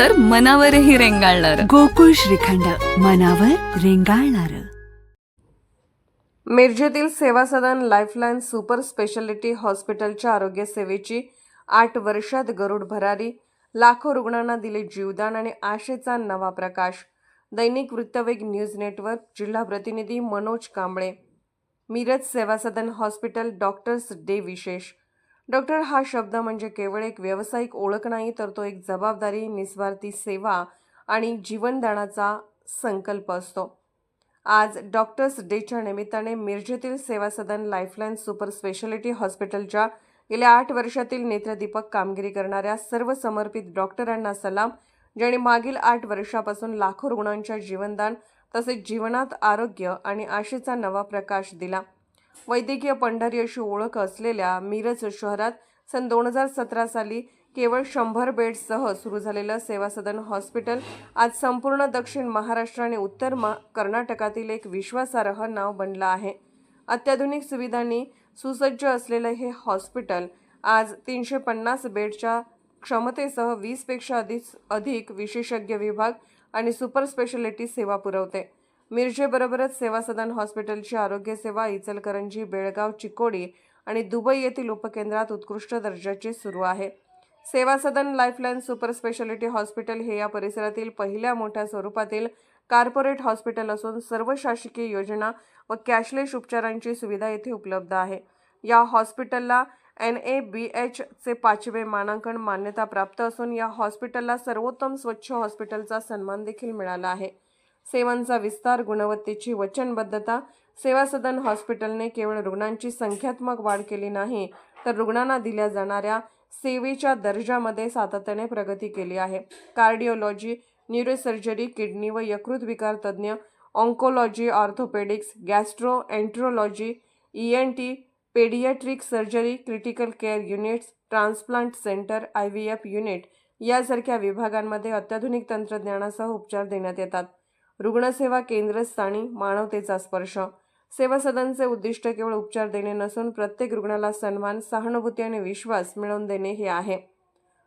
तर मनावरही रेंगाळणार. गोकुळ श्रीखंड मनावर रेंगाळणार. मिरजेतील सेवा सदन लाईफलाईन सुपर स्पेशालिटी हॉस्पिटलच्या आरोग्य सेवेची आठ वर्षात गरुड भरारी लाखो रुग्णांना दिले जीवदान आणि आशेचा नवा प्रकाश. दैनिक वृत्तवेग न्यूज नेटवर्क जिल्हा प्रतिनिधी Manoj Kamble. Miraj Seva Sadan hospital doctors day विशेष. डॉक्टर हा शब्द म्हणजे केवळ एक व्यावसायिक ओळख नाही तर तो एक जबाबदारी निस्वार्थी सेवा आणि जीवनदानाचा संकल्प असतो. आज डॉक्टर्स डेच्या निमित्ताने मिरजेतील सेवा सदन लाईफलाईन सुपर स्पेशालिटी हॉस्पिटलच्या गेल्या आठ वर्षातील नेत्रदीपक कामगिरी करणाऱ्या सर्व समर्पित डॉक्टरांना सलाम ज्यांनी मागील आठ वर्षापासून लाखो रुग्णांच्या जीवनदान तसेच जीवनात आरोग्य आणि आशेचा नवा प्रकाश दिला. वैद्यकीय पंढरी अशी ओळख असलेल्या मिरज शहरात सन दोन हजार सतरा साली केवळ शंभर बेड्ससह सुरू झालेलं सेवा सदन हॉस्पिटल आज संपूर्ण दक्षिण महाराष्ट्र आणि उत्तर मा कर्नाटकातील एक विश्वासार्ह नाव बनलं आहे. अत्याधुनिक सुविधांनी सुसज्ज असलेलं हे हॉस्पिटल आज तीनशे पन्नास बेडच्या क्षमतेसह वीसपेक्षा अधिक अधिक विशेषज्ञ विभाग आणि सुपर स्पेशालिटी सेवा पुरवते. मिरजेबरोबरच सेवा सदन हॉस्पिटलची आरोग्य सेवा इचलकरंजी बेळगाव चिकोडी आणि दुबई येथील उपकेंद्रात उत्कृष्ट दर्जाची सुरू आहे. Seva Sadan lifeline super speciality hospital हे या परिसरातील पहिल्या मोठ्या स्वरूपातील कार्पोरेट हॉस्पिटल असून सर्व शासकीय योजना व कॅशलेस उपचारांची सुविधा येथे उपलब्ध आहे. या हॉस्पिटलला एन ए बी एचचे पाचवे मानांकन मान्यता प्राप्त असून या हॉस्पिटलला सर्वोत्तम स्वच्छ हॉस्पिटलचा सन्मान देखील मिळाला आहे. सेवांचा विस्तार गुणवत्तेची वचनबद्धता सेवा सदन हॉस्पिटलने केवळ रुग्णांची संख्यात्मक वाढ केली नाही तर रुग्णांना दिल्या जाणाऱ्या सेवेच्या दर्जामध्ये सातत्याने प्रगती केली आहे. कार्डिओलॉजी न्यूरोसर्जरी किडनी व यकृत विकार तज्ज्ञ oncology orthopaedics gastroenterology E N T paediatric surgery critical care units transplant centre I V F unit यासारख्या विभागांमध्ये अत्याधुनिक तंत्रज्ञानासह उपचार देण्यात येतात. रुग्णसेवा केंद्रस्थानी मानवतेचा स्पर्श. सेवा सदनचे उद्दिष्ट केवळ उपचार देणे नसून प्रत्येक रुग्णाला सन्मान सहानुभूती आणि विश्वास मिळवून देणे हे आहे.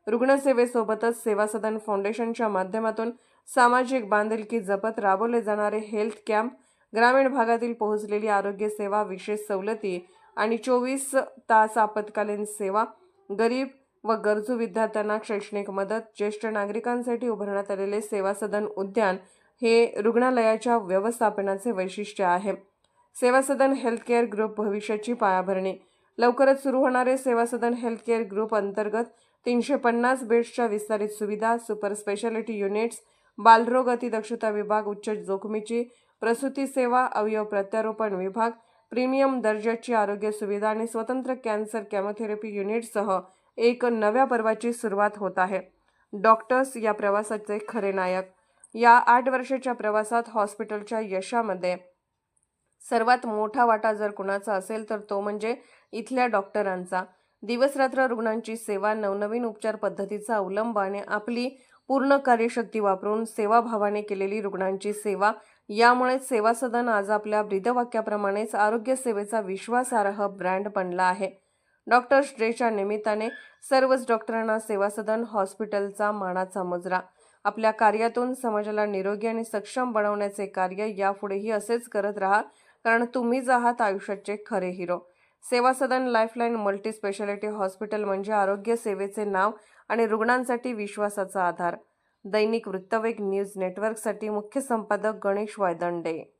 रुग्णसेवेसोबतच सेवा सदन फाउंडेशनच्या माध्यमातून सामाजिक बांधिलकी जपत राबवले जाणारे हेल्थ कॅम्प ग्रामीण भागातील पोहोचलेली आरोग्य सेवा विशेष सवलती आणि चोवीस तास आपत्कालीन सेवा गरीब व गरजू विद्यार्थ्यांना शैक्षणिक मदत ज्येष्ठ नागरिकांसाठी उभारण्यात आलेले सेवा सदन उद्यान हे रुग्णालयाच्या व्यवस्थापनाचे वैशिष्ट्य आहे. सेवा सदन हेल्थकेअर ग्रुप भविष्याची पायाभरणी. लवकरच सुरू होणारे सेवा सदन हेल्थकेअर ग्रुप अंतर्गत तीनशे पन्नास बेड्सच्या विस्तारित सुविधा सुपर स्पेशालिटी युनिट्स बालरोग अतिदक्षता विभाग उच्च जोखमीची प्रसूती सेवा अवयव प्रत्यारोपण विभाग प्रीमियम दर्जाची आरोग्य सुविधा आणि स्वतंत्र कॅन्सर कॅमोथेरपी युनिटसह एक नव्या पर्वाची सुरुवात होत आहे. डॉक्टर्स या प्रवासाचे खरे नायक या आठ वर्षाच्या प्रवासात हॉस्पिटलच्या यशामध्ये सर्वात मोठा वाटा जर कुणाचा असेल तर तो म्हणजे इथल्या डॉक्टरांचा. दिवसरात्र रुग्णांची सेवा नवनवीन उपचार पद्धतीचा अवलंब आणि आपली पूर्ण कार्यशक्ती वापरून सेवाभावाने केलेली रुग्णांची सेवा. यामुळेच सेवा सदन आज आपल्या ब्रीदवाक्याप्रमाणेच आरोग्य सेवेचा विश्वासार्ह ब्रँड बनला आहे. डॉक्टर्स डेच्या निमित्ताने सर्वच डॉक्टरांना सेवा सदन हॉस्पिटलचा मानाचा मुजरा. आपल्या कार्यातून समाजाला निरोगी आणि सक्षम बनवण्याचे कार्य यापुढेही असेच करत राहा कारण तुम्हीच आहात आयुष्याचे खरे hero. Seva Sadan lifeline multi speciality hospital म्हणजे आरोग्य सेवेचे नाव आणि रुग्णांसाठी विश्वासाचा आधार. दैनिक वृत्तवेग न्यूज नेटवर्कसाठी मुख्य संपादक गणेश वायदंडे.